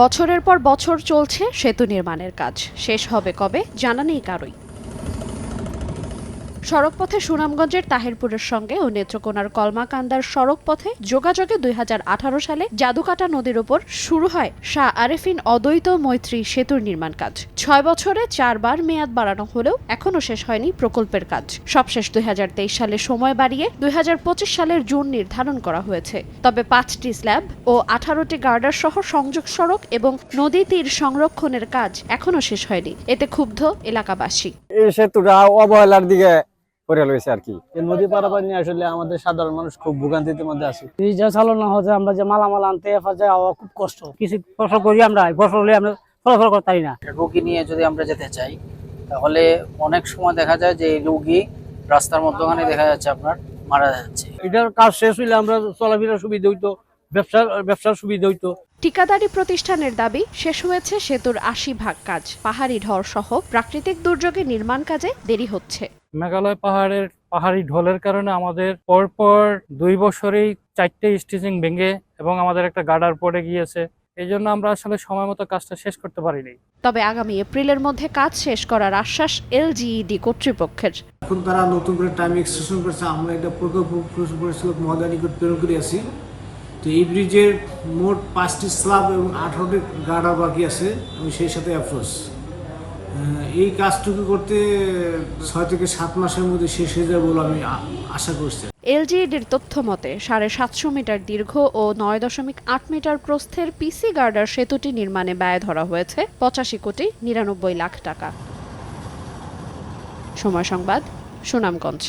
বছরের পর বছর চলছে সেতু নির্মাণের কাজ। শেষ হবে কবে জানা নেই কারোই। সড়কপথে সুনামগঞ্জের তাহিরপুরের সঙ্গে ও নেত্রকোনার কলমাকান্দার সড়কপথে যোগাযোগে দুই হাজার আঠারো সালে জাদুকাটা নদীর উপর শুরু হয় শাহ আরেফিন অদ্বৈত মৈত্রী সেতুর নির্মাণ কাজ। ছয় বছরে চারবার মেয়াদ বাড়ানো হলেও এখনও শেষ হয়নি প্রকল্পের কাজ। সবশেষ দুই সালে সময় বাড়িয়ে দুই হাজার পঁচিশ সালের জুন নির্ধারণ করা হয়েছে। তবে পাঁচটি স্ল্যাব ও আঠারোটি গার্ডার সহ সংযোগ সড়ক এবং নদী তীর সংরক্ষণের কাজ এখনও শেষ হয়নি। এতে ক্ষুব্ধ এলাকাবাসী। এই সেতুটা অবহেলার দিকে করে রয়েছে আর কি। নদী পারাপার নিয়ে আসলে আমাদের সাধারণ মানুষ খুব ভোগান্তির মধ্যে আছে। এই যে চালনা হচ্ছে আমরা যে মালামাল আনতে যাওয়া খুব কষ্ট। কিছু ফসল করি আমরা ফসল হলে আমরা ফলাফল করতে পারি না। রোগী নিয়ে যদি আমরা যেতে চাই তাহলে অনেক সময় দেখা যায় যে এই রোগী রাস্তার মধ্যখানে দেখা যাচ্ছে আপনার মারা যাচ্ছে। এটার কাজ শেষ হইলে আমরা চলাফেরার সুবিধা হইতো। ব্যবসা ব্যবসার সুবিধা হইতো। ঠিকাদারি প্রতিষ্ঠানের দাবি শেষ হয়েছে সেতুর আশি ভাগ কাজ। পাহাড়ি ঢল সহ প্রাকৃতিক দুর্যোগে নির্মাণ কাজে দেরি হচ্ছে। মেঘালয় পাহাড়ের পাহাড়ি ঢলের কারণে আমাদের পরপর দুই বছরেই চারটে স্টিচিং ভেঙে এবং আমাদের একটা গার্ডার পড়ে গিয়েছে। এই জন্য আমরা আসলে সময় মতো কাজটা শেষ করতে পারিনি। তবে আগামী এপ্রিলের মধ্যে কাজ শেষ করার আশ্বাস এলজিইডি কর্তৃপক্ষের। এখন তারা নতুন করে টাইম এক্সটেনশন করেছে। আমরা এটা প্রকল্প প্রেরণ করে আছি। তো এই ব্রিজের মোট পাঁচটি স্ল্যাব এবং আঠারোটি গার্ডার বাকি আছে, আমি সেই সাথে অ্যাপ্রোচ এই কাজটুকু করতে ছয় থেকে সাত মাসের মধ্যে শেষ হয়ে যাবে বলে আমি আশা করছি। এলজিইডির তথ্য মতে, সাড়ে সাতশো মিটার দীর্ঘ ও নয় দশমিক আট মিটার প্রস্থের পিসি গার্ডার সেতুটি নির্মাণে ব্যয় ধরা হয়েছে পঁচাশি কোটি নিরানব্বই লাখ টাকা। সময় সংবাদ, সুনামগঞ্জ।